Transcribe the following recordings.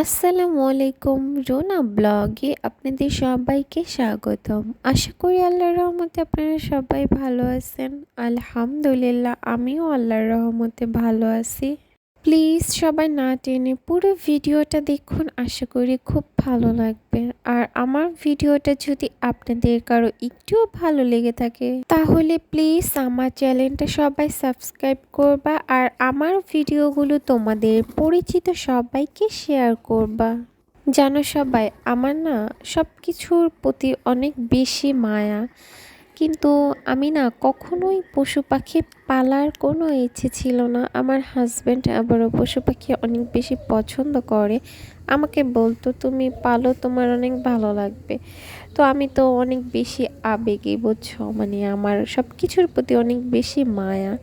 আসসালামু আলাইকুম রোনা ব্লগে আপনাদের সবাইকে স্বাগতম। আশা করি আল্লাহর রহমতে আপনারা সবাই ভালো আছেন। আলহামদুলিল্লাহ, আমিও আল্লাহর রহমতে ভালো আছি। প্লিজ সবাই না টেনে পুরো ভিডিওটা দেখুন, আশা করি খুব ভালো লাগবে। আর আমার ভিডিওটা যদি আপনাদের কারও একটুও ভালো লেগে থাকে, তাহলে প্লিজ আমার চ্যানেলটা সবাই সাবস্ক্রাইব করবা আর আমার ভিডিওগুলো তোমাদের পরিচিত সবাইকে শেয়ার করবা। জানো সবাই, আমার না সব কিছুর প্রতি অনেক বেশি মায়া। কিন্তু আমি না কখনোই পশু পাখি পালার কোনো ইচ্ছে ছিল না। আমার হাজব্যান্ড আবারও পশু পাখি অনেক বেশি পছন্দ করে। আমাকে বলতো, তুমি পালো, তোমার অনেক ভালো লাগবে। তো আমি তো অনেক বেশি আবেগে, বুঝছ? মানে আমার সব কিছুর প্রতি অনেক বেশি মায়া।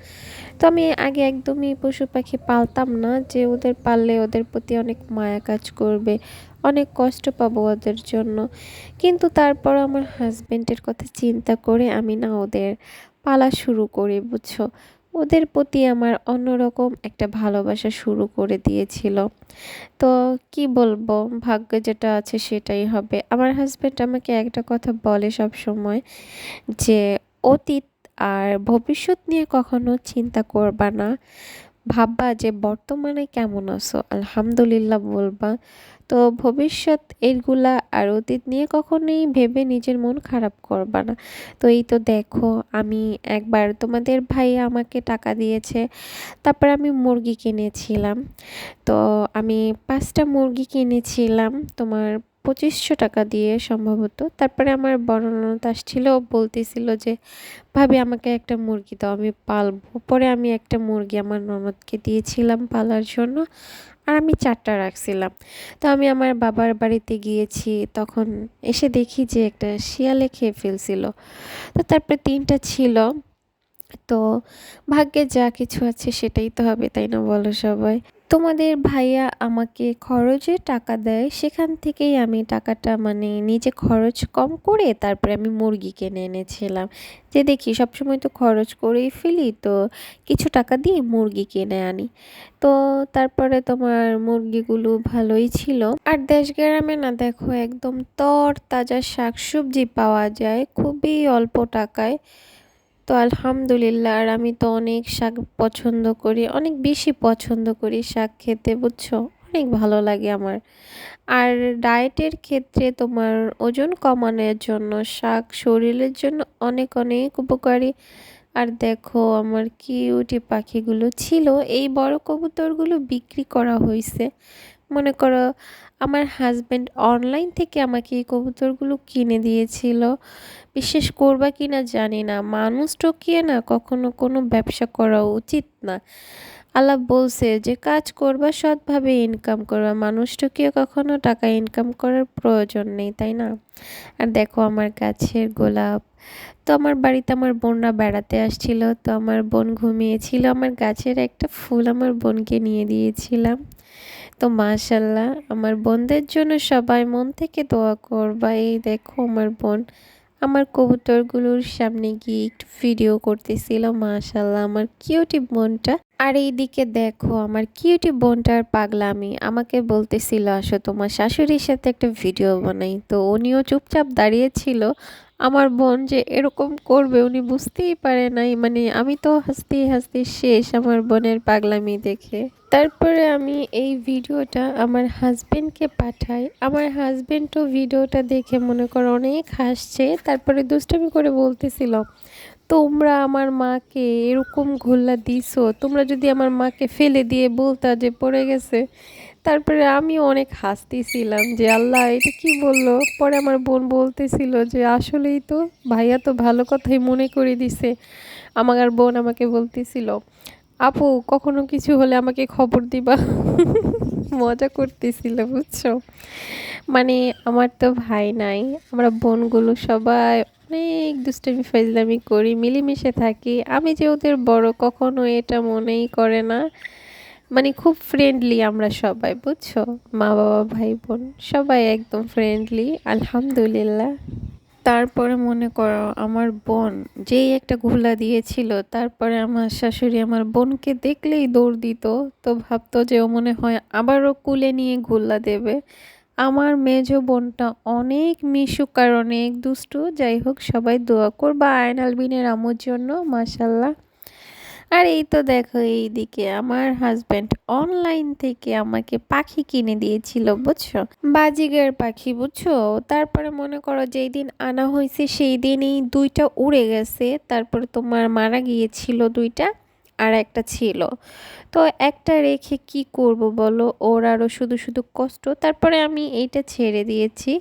তো আমি আগে একদমই পশু পাখি পালতাম না, যে ওদের পাললে ওদের প্রতি অনেক মায়া কাজ করবে, অনেক কষ্ট পাবো ওদের জন্য। কিন্তু তারপর আমার হাজব্যান্ডের কথা চিন্তা করে আমি না ওদের পালা শুরু করি, বুঝছ? ওদের প্রতি আমার অন্যরকম একটা ভালোবাসা শুরু করে দিয়েছিল। তো কি বলব, ভাগ্য যেটা আছে সেটাই হবে। আমার হাজব্যান্ড আমাকে একটা কথা বলে সব সময় যে, অতীত আর ভবিষ্যৎ নিয়ে কখনো চিন্তা করবা না। ভাববা যে বর্তমানে কেমন আছো। আলহামদুলিল্লাহ বলবা। তো ভবিষ্যৎ এগুলা আর অতীত নিয়ে কখনোই ভেবে নিজের মন খারাপ করবা না। তো এই তো দেখো, আমি একবার তোমাদের ভাই আমাকে টাকা দিয়েছে, তারপর আমি মুরগি কিনেছিলাম। তো আমি পাঁচটা মুরগি কিনেছিলাম তোমার পঁচিশশো টাকা দিয়ে সম্ভবত। তারপরে আমার বড় ননদ আসছিল বলতেছিল যে, ভাবি, আমাকে একটা মুরগি দাও, আমি পালবো। পরে আমি একটা মুরগি আমার ননদকে দিয়েছিলাম পালার জন্য, আর আমি চারটা রাখছিলাম। তো আমি আমার বাবার বাড়িতে গিয়েছি, তখন এসে দেখি যে একটা শিয়ালে খেয়ে ফেলছিল। তো তারপরে তিনটা ছিল। তো ভাগ্যে যা কিছু আছে সেটাই তো হবে, তাই না বলো সবাই? তোমাদের ভাইয়া আমাকে খরচে টাকা দেয়, সেখান থেকেই আমি টাকাটা মানে নিজে খরচ কম করে তারপরে আমি মুরগি কিনে এনেছিলাম। যে দেখি সবসময় তো খরচ করেই ফেলি, তো কিছু টাকা দিয়ে মুরগি কিনে আনি। তো তারপরে তোমার মুরগিগুলো ভালোই ছিল। আর দেশ গ্রামে না দেখো একদম তর তাজা শাকসবজি পাওয়া যায়, খুবই অল্প টাকায়। তো আলহামদুলিল্লাহ আর আমি তো অনেক শাক পছন্দ করি, অনেক বেশি পছন্দ করি শাক খেতে, বুঝছ? অনেক ভালো লাগে আমার। আর ডায়েটের ক্ষেত্রে তোমার ওজন কমানোর জন্য, শাক শরীরের জন্য অনেক অনেক উপকারী। আর দেখো আমার কিউটি পাখিগুলো ছিল, এই বড় কবুতরগুলো বিক্রি করা হয়েছে মনে করো আমার হাজব্যান্ড অনলাইন থেকে আমাকে এই কবুতরগুলো কিনে দিয়েছিল। বিশ্বাস করবা কি না জানি না। মানুষ টকিয়ে না কখনো কোনো ব্যবসা করা উচিত না। আল্লাহ বলছে যে, কাজ করবা, সৎভাবে ইনকাম করবা। মানুষ টকিয়ে কখনো টাকা ইনকাম করার প্রয়োজন নেই, তাই না? আর দেখো আমার গাছের গোলাপ। তো আমার বাড়িতে আমার বোনরা বেড়াতে আসছিল, তো আমার বোন ঘুমিয়েছিল। আমার গাছের একটা ফুল আমার বোনকে নিয়ে দিয়েছিলাম। তো মাশাল্লাহ, আমার বোনদের জন্য সবাই মন থেকে দোয়া করবা। এই দেখো আমার বোন। আমার কবুতরগুলোর সামনে গিয়ে একটু ভিডিও করতেছিল মাশাল্লাহ আমার কিউটি বোনটা। আর এইদিকে দেখো, আমার কিউটি বোনটার পাগলামি। আমাকে বলতেছিল, আসো তোমার শাশুড়ির সাথে একটা ভিডিও বানাই। তো উনিও চুপচাপ দাঁড়িয়েছিল আমার বোন যে এরকম করবে উনি বুঝতেই পারে নাই। মানে আমি তো হাসতে হাসতে শেষ আমার বোনের পাগলামি দেখে। তারপরে আমি এই ভিডিওটা আমার হাজবেন্ডকে পাঠাই। আমার হাজবেন্ডও ভিডিওটা দেখে মনে করো অনেক হাসছে। তারপরে দুষ্টামি করে বলতেছিল, তোমরা আমার মাকে এরকম ঘোল্লা দিছো। তোমরা যদি আমার মাকে ফেলে দিয়ে বলতা যে পড়ে গেছে তারপরে আমি অনেক হাসতেছিলাম যে, আল্লাহ, এটা কি বলল? পরে আমার বোন বলতেছিল যে, আসলেই তো, ভাইয়া তো ভালো কথাই মনে করে দিছে। আমার বোন আমাকে বলতেছিল, আপু, কখনো কিছু হলে আমাকে খবর দিবা। মজা করতেছিল, বুঝছ? মানে আমার তো ভাই নাই, আমরা বোনগুলো সবাই অনেক দুষ্টামি ফাইজলামি করি, মিলেমিশে থাকি। আমি যে ওদের বড়, কখনো এটা মনেই করে না। মানে খুব ফ্রেন্ডলি আমরা সবাই, বুঝছ? মা বাবা, ভাই বোন, সবাই একদম ফ্রেন্ডলি আলহামদুলিল্লাহ। তারপরে মনে করো আমার বোন যেই একটা ঘোলা দিয়েছিল, তারপরে আমার শাশুড়ি আমার বোনকে দেখলেই দৌড় দিত, তো ভাবতো যে ও মনে হয় আবারও কুলে নিয়ে ঘোলা দেবে। আমার মেজ বোনটা অনেক মিশুক আর অনেক দুষ্টু, যাই হোক সবাই দোয়া করবা। আয়নাল বিনের আমুর জন্য মাসাল্লাহ আর এই তো দেখো এইদিকে আমার হাজব্যান্ড অনলাইন থেকে আমাকে পাখি কিনে দিয়েছিল বুঝছ? বাজিগার পাখি বুঝছ? তারপরে মনে করো যেই দিন আনা হয়েছে সেই দিনই দুইটা উড়ে গেছে তারপরে তোমার মারা গিয়েছিল দুইটা আর একটা ছিল। তো একটা রেখে কি করব বলো? ওর আরও শুধু শুধু কষ্ট। তারপরে আমি এইটা ছেড়ে দিয়েছি।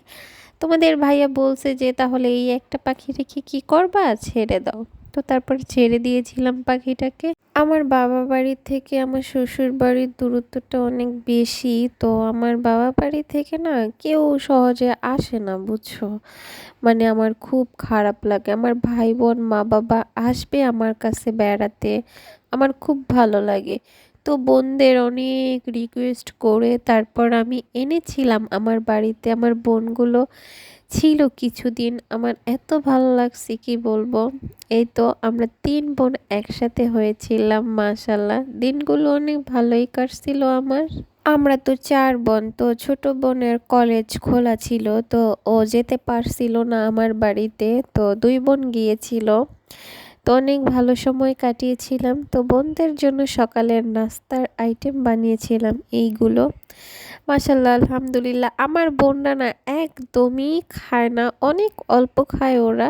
তোমাদের ভাইয়া বলছে যে তাহলে এই একটা পাখি রেখে কি করবা? ছেড়ে দাও। তো তারপর ছেড়ে দিয়েছিলাম পাখিটাকে। আমার বাবা বাড়ির থেকে আমার শ্বশুর বাড়ির দূরত্বটা অনেক বেশি, তো আমার বাবা বাড়ি থেকে না কেউ সহজে আসে না, বুঝছ? মানে আমার খুব খারাপ লাগে। আমার ভাই বোন মা বাবা আসবে আমার কাছে বেড়াতে, আমার খুব ভালো লাগে। তো বোনদের অনেক রিকোয়েস্ট করে তারপর আমি এনেছিলাম আমার বাড়িতে। আমার বোনগুলো ছিল কিছুদিন। আমার এত ভালো লাগছে, কি বলব? এই তো আমরা তিন বোন একসাথে হয়েছিলাম মাশাল্লাহ দিনগুলো অনেক ভালোই কাটছিল আমার। আমরা তো চার বোন, তো ছোট বোনের কলেজ খোলা ছিল, তো ও যেতে পারছিল না আমার বাড়িতে, তো দুই বোন গিয়েছিল। তো অনেক ভালো সময় কাটিয়েছিলাম। তো বোনদের জন্য সকালের নাস্তার আইটেম বানিয়েছিলাম এইগুলো। মাসাল্লাহ আলহামদুলিল্লাহ। আমার বোনরা না একদমই খায় না, অনেক অল্প খায় ওরা।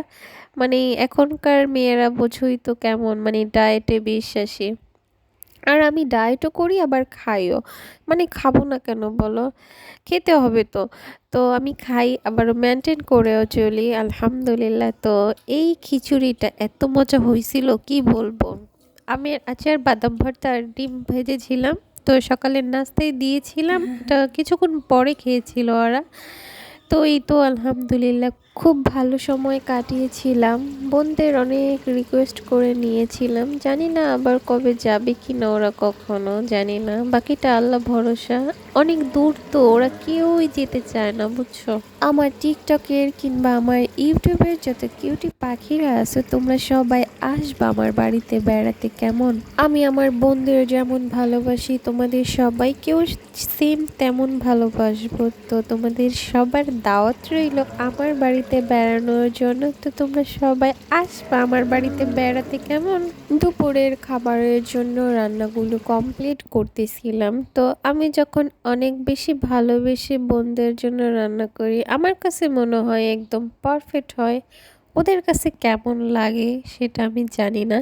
মানে এখনকার মেয়েরা বোঝই তো কেমন মানে ডায়েটে বিশ্বাসী। আর আমি ডায়েটও করি, আবার খাইও। মানে খাব না কেন বলো? খেতে হবে তো। তো আমি খাই আবার মেনটেন করেও চলি, আলহামদুলিল্লাহ। তো এই খিচুড়িটা এত মজা হয়েছিল, কি বলব? আমি আচার, বাদাম ভর্তা আর ডিম ভেজেছিলাম। তো সকালের নাস্তায় দিয়েছিলাম। এটা কিছুক্ষণ পরে খেয়েছিল ওরা। তো এই তো আলহামদুলিল্লাহ খুব ভালো সময় কাটিয়েছিলাম। বোনদের অনেক রিকোয়েস্ট করে নিয়েছিলাম। জানি না আবার কবে যাবে কি না ওরা কখনো, জানি না। বাকিটা আল্লাহ ভরসা। অনেক দূর তো, ওরা কেউই যেতে চায় না, বুঝছ? আমার টিকটকের কিংবা আমার ইউটিউবের যত কিউটি পাখিরা আছে, তোমরা সবাই আসবা আমার বাড়িতে বেড়াতে, কেমন? আমি আমার বোনদের যেমন ভালোবাসি, তোমাদের সবাইকেও সেম তেমন ভালোবাসবো। তো তোমাদের সবার দাওয়াত রইল আমার বাড়িতে বেড়ানোর জন্য। তো তোমরা সবাই আসবা আমার বাড়িতে বেড়াতে, কেমন? দুপুরের খাবারের জন্য রান্নাগুলো কমপ্লিট করতেছিলাম। তো আমি যখন অনেক বেশি ভালোবেসে বোনদের জন্য রান্না করি আমার কাছে মনে হয় একদম পারফেক্ট হয়। ওদের কাছে কেমন লাগে সেটা আমি জানি না।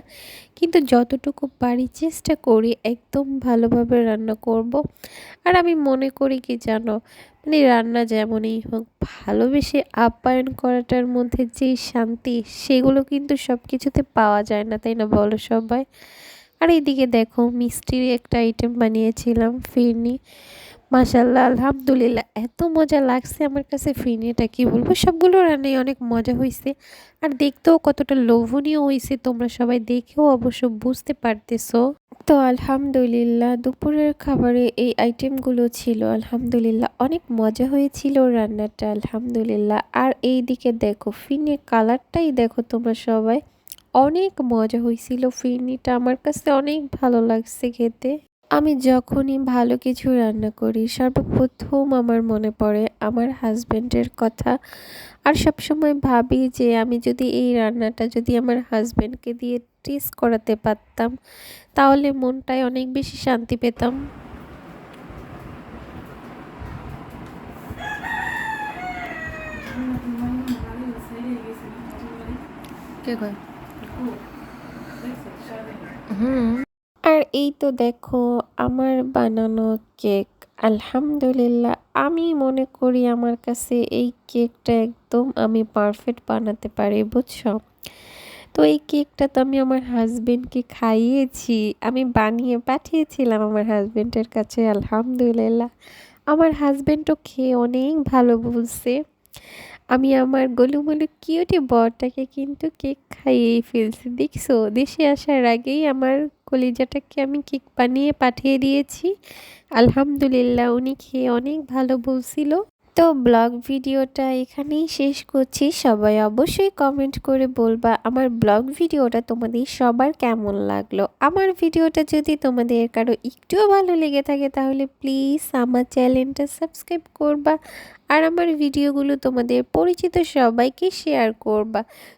কিন্তু যতটুকু পারি চেষ্টা করি একদম ভালোভাবে রান্না করব। আর আমি মনে করি কি জানো? মানে রান্না যেমনই হোক, ভালোবেসে আপ্যায়ন করাটার মধ্যে যেই শান্তি, সেগুলো কিন্তু সব কিছুতে পাওয়া যায় না, তাই না বলো সবাই? আর এইদিকে দেখো, মিষ্টির একটা আইটেম বানিয়েছিলাম, ফিরনি। মাসাল্লাহ আলহামদুলিল্লাহ। এত মজা লাগছে আমার কাছে ফিরনিটা কি বলব? সবগুলো রান্নাই অনেক মজা হয়েছে আর দেখতেও কতটা লোভনীয় হয়েছে তোমরা সবাই দেখেও অবশ্য বুঝতে পারতেছো। তো আলহামদুলিল্লাহ, দুপুরের খাবারে এই আইটেমগুলো ছিল, আলহামদুলিল্লাহ। অনেক মজা হয়েছিল রান্নাটা, আলহামদুলিল্লাহ। আর এই দিকে দেখো ফিনের কালারটাই দেখো তোমরা সবাই। অনেক মজা হয়েছিল ফিরনিটা আমার কাছে অনেক ভালো লাগছে খেতে। আমি যখনই ভালো কিছু রান্না করি, সর্বপ্রথম আমার মনে পড়ে আমার হাজব্যান্ডের কথা। আর সবসময় ভাবি যে আমি যদি এই রান্নাটা যদি আমার হাজব্যান্ডকে দিয়ে টেস্ট করাতে পারতাম, তাহলে মনটায় অনেক বেশি শান্তি পেতাম। হুম। আর এই তো দেখো, আমার বানানো কেক। আলহামদুলিল্লাহ, আমি মনে করি আমার কাছে এই কেকটা একদম আমি পারফেক্ট বানাতে পারি, বুঝছ? তো এই কেকটা তো আমি আমার হাজব্যান্ডকে খাইয়েছি, আমি বানিয়ে পাঠিয়েছিলাম আমার হাজবেন্ডের কাছে, আলহামদুলিল্লাহ। আমার হাজব্যান্ডও খেয়ে অনেক ভালো বলছে। আমি আমার গলুমলু কিউটি বরটাকে কিন্তু কেক খাইয়েই ফেলছি, দেখছ? দেশে আসার আগেই আমার কলিজাটাকে আমি কেক বানিয়ে পাঠিয়ে দিয়েছি। আলহামদুলিল্লাহ, উনি খেয়ে অনেক ভালো বলছিল। তো ব্লগ ভিডিওটা এখানেই শেষ করছি। সবাই অবশ্যই কমেন্ট করে বলবা আমার ব্লগ ভিডিওটা তোমাদের সবার কেমন লাগল। আমার ভিডিওটা যদি তোমাদের কারও একটুও ভালো লেগে থাকে তাহলে প্লিজ আমার চ্যানেলটা সাবস্ক্রাইব করবা। আর আমার ভিডিওগুলো তোমাদের পরিচিত সবাইকে শেয়ার করবা।